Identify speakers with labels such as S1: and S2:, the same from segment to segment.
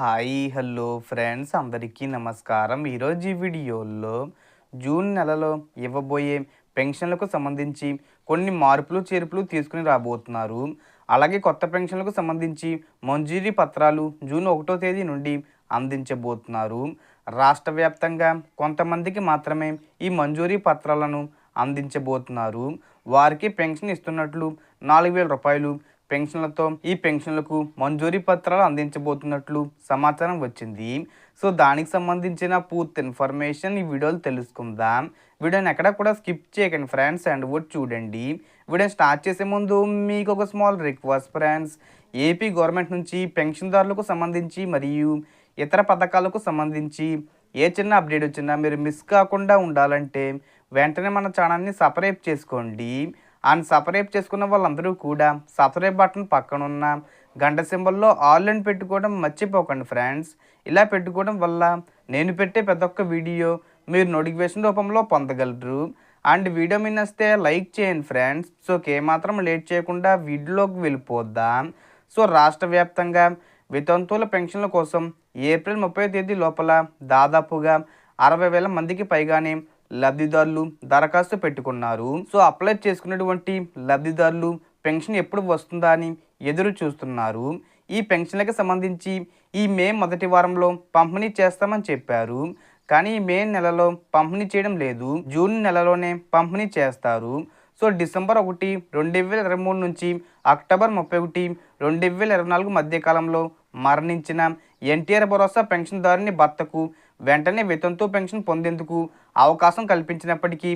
S1: Hi hello friends. అందరికీ నమస్కారం. ఈరోజు ఈ వీడియోలో జూన్ నెలలో ఇవ్వబోయే పెన్షన్లకు సంబంధించి కొన్ని మార్పులు చేర్పులు తీసుకుని రాబోతున్నారు. అలాగే కొత్త పెన్షన్లకు సంబంధించి మంజూరీ పత్రాలు జూన్ ఒకటో తేదీ నుండి అందించబోతున్నారు. రాష్ట్ర వ్యాప్తంగా కొంతమందికి మాత్రమే ఈ మంజూరీ పత్రాలను అందించబోతున్నారు. వారికి పెన్షన్ ఇస్తున్నట్లు నాలుగు వేల రూపాయలు పెన్షన్లతో ఈ పెన్షన్లకు మంజూరీ పత్రాలు అందించబోతున్నట్లు సమాచారం వచ్చింది. సో దానికి సంబంధించిన పూర్తి ఇన్ఫర్మేషన్ ఈ వీడియోలో తెలుసుకుందాం. వీడియోని ఎక్కడ కూడా స్కిప్ చేయకండి ఫ్రెండ్స్ అండ్ కూడా చూడండి. వీడియో స్టార్ట్ చేసే ముందు మీకు ఒక small request friends. AP government నుంచి పెన్షన్దారులకు సంబంధించి మరియు ఇతర పథకాలకు సంబంధించి ఏ చిన్న అప్డేట్ వచ్చినా మీరు మిస్ కాకుండా ఉండాలంటే వెంటనే మన ఛానల్ని సపరేట్ చేసుకోండి. అండ్ సపరేప్ చేసుకున్న వాళ్ళందరూ కూడా సపరేట్ బటన్ పక్కన ఉన్న గంట సింబల్లో ఆల్ అని పెట్టుకోవడం మర్చిపోకండి ఫ్రెండ్స్. ఇలా పెట్టుకోవడం వల్ల నేను పెట్టే ప్రతి ఒక్క వీడియో మీరు నోటిఫికేషన్ రూపంలో పొందగలరు. అండ్ వీడియో మీ వస్తే లైక్ చేయండి ఫ్రెండ్స్. సో ఏమాత్రం లేట్ చేయకుండా వీడియోలోకి వెళ్ళిపోద్దాం సో రాష్ట్ర వ్యాప్తంగా వితంతువుల పెన్షన్ల కోసం ఏప్రిల్ ముప్పై తేదీ లోపల దాదాపుగా అరవై వేల మందికి పైగానే లబ్ధిదారులు దరఖాస్తు పెట్టుకున్నారు. సో అప్లై చేసుకున్నటువంటి లబ్ధిదారులు పెన్షన్ ఎప్పుడు వస్తుందా అని ఎదురు చూస్తున్నారు. ఈ పెన్షన్లకు సంబంధించి ఈ మే మొదటి వారంలో పంపిణీ చేస్తామని చెప్పారు. కానీ ఈ మే నెలలో పంపిణీ చేయడం లేదు. జూన్ నెలలోనే పంపిణీ చేస్తారు. సో డిసెంబర్ ఒకటి రెండు వేల ఇరవై మూడు నుంచి అక్టోబర్ ముప్పై ఒకటి రెండు వేల ఇరవై నాలుగు మధ్య కాలంలో మరణించిన ఎన్టీఆర్ భరోసా పెన్షన్దారుని భర్తకు వెంటనే వేతనంతో పెన్షన్ పొందేందుకు అవకాశం కల్పించినప్పటికీ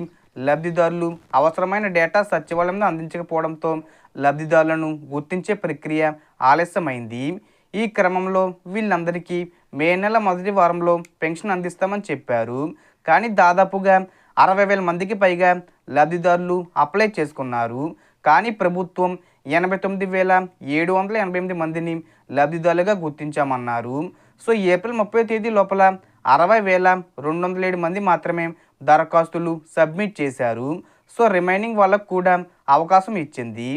S1: లబ్ధిదారులు అవసరమైన డేటా సచివాలయంలో అందించకపోవడంతో లబ్ధిదారులను గుర్తించే ప్రక్రియ ఆలస్యమైంది. ఈ క్రమంలో వీళ్ళందరికీ మే నెల మొదటి వారంలో పెన్షన్ అందిస్తామని చెప్పారు. కానీ దాదాపుగా అరవై వేల మందికి పైగా లబ్ధిదారులు అప్లై చేసుకున్నారు. కానీ ప్రభుత్వం ఎనభై తొమ్మిది వేల ఏడు వందల ఎనభై ఎనిమిది మందిని లబ్ధిదారులుగా గుర్తించామన్నారు. సో ఏప్రిల్ ముప్పై తేదీ లోపల అరవై వేల రెండు వందల ఏడు మంది మాత్రమే దరఖాస్తులు సబ్మిట్ చేశారు. సో రిమైనింగ్ వాళ్ళకు కూడా అవకాశం ఇచ్చింది.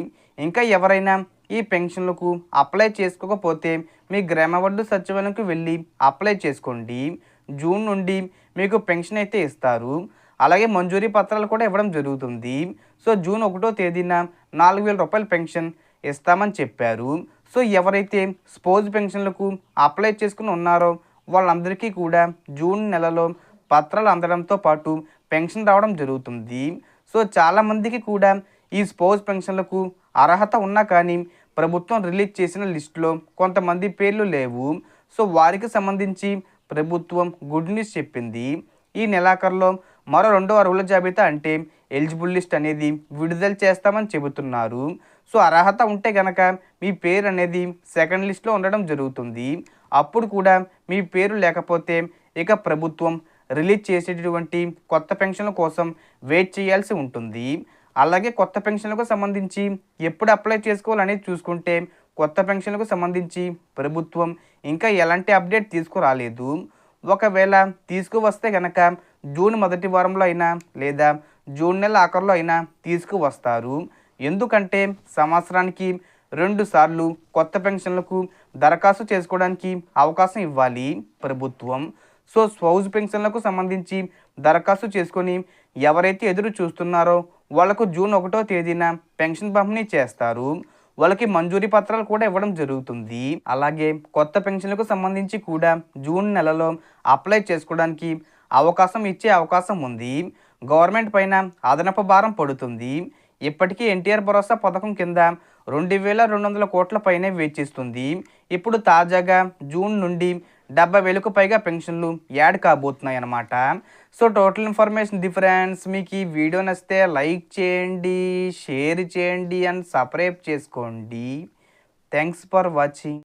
S1: ఇంకా ఎవరైనా ఈ పెన్షన్లకు అప్లై చేసుకోకపోతే మీ గ్రామ వడ్డు సచివాలయంకి వెళ్ళి అప్లై చేసుకోండి. జూన్ నుండి మీకు పెన్షన్ అయితే ఇస్తారు. అలాగే మంజూరీ పత్రాలు కూడా ఇవ్వడం జరుగుతుంది. సో జూన్ ఒకటో తేదీన నాలుగు వేల రూపాయల పెన్షన్ ఇస్తామని చెప్పారు. సో ఎవరైతే స్పోజ్ పెన్షన్లకు అప్లై చేసుకుని ఉన్నారో వాళ్ళందరికీ కూడా జూన్ నెలలో పత్రాలు అందడంతో పాటు పెన్షన్ రావడం జరుగుతుంది. సో చాలామందికి కూడా ఈ స్పోర్ట్స్ పెన్షన్లకు అర్హత ఉన్నా కానీ ప్రభుత్వం రిలీజ్ చేసిన లిస్టులో కొంతమంది పేర్లు లేవు. సో వారికి సంబంధించి ప్రభుత్వం గుడ్ న్యూస్ చెప్పింది. ఈ నెలాఖరులో మరో రెండో అర్హుల జాబితా అంటే ఎలిజిబుల్ లిస్ట్ అనేది విడుదల చేస్తామని చెబుతున్నారు. సో అర్హత ఉంటే కనుక మీ పేరు అనేది సెకండ్ లిస్ట్లో ఉండడం జరుగుతుంది. అప్పుడు కూడా మీ పేరు లేకపోతే ఇక ప్రభుత్వం రిలీజ్ చేసేటటువంటి కొత్త పెన్షన్ల కోసం వెయిట్ చేయాల్సి ఉంటుంది. అలాగే కొత్త పెన్షన్లకు సంబంధించి ఎప్పుడు అప్లై చేసుకోవాలనేది చూసుకుంటే కొత్త పెన్షన్లకు సంబంధించి ప్రభుత్వం ఇంకా ఎలాంటి అప్డేట్ తీసుకురాలేదు. ఒకవేళ తీసుకువస్తే కనుక జూన్ మొదటి వారంలో అయినా లేదా జూన్ నెల ఆఖరులో అయినా తీసుకువస్తారు. ఎందుకంటే సంవత్సరానికి రెండు సార్లు కొత్త పెన్షన్లకు దరఖాస్తు చేసుకోవడానికి అవకాశం ఇవ్వాలి. ప్రభుత్వం సో స్వౌజ్ పెన్షన్లకు సంబంధించి దరఖాస్తు చేసుకొని ఎవరైతే ఎదురు చూస్తున్నారో వాళ్ళకు జూన్ ఒకటో తేదీన పెన్షన్ పంపిణీ చేస్తారు. వాళ్ళకి మంజూరీ పత్రాలు కూడా ఇవ్వడం జరుగుతుంది. అలాగే కొత్త పెన్షన్లకు సంబంధించి కూడా జూన్ నెలలో అప్లై చేసుకోవడానికి అవకాశం ఇచ్చే అవకాశం ఉంది. గవర్నమెంట్ పైన అదనపు భారం పడుతుంది. ఇప్పటికీ ఎన్టీఆర్ భరోసా పథకం కింద రెండు వేల రెండు వందల కోట్ల పైనే వేచిస్తుంది. ఇప్పుడు తాజాగా జూన్ నుండి డెబ్బై వేలకు పైగా పెన్షన్లు యాడ్ కాబోతున్నాయి అన్నమాట సో టోటల్ ఇన్ఫర్మేషన్ డిఫరెన్స్ మీకు ఈ వీడియో నచ్చితే లైక్ చేయండి షేర్ చేయండి అండ్ సబ్స్క్రైబ్ చేసుకోండి. Thanks for watching.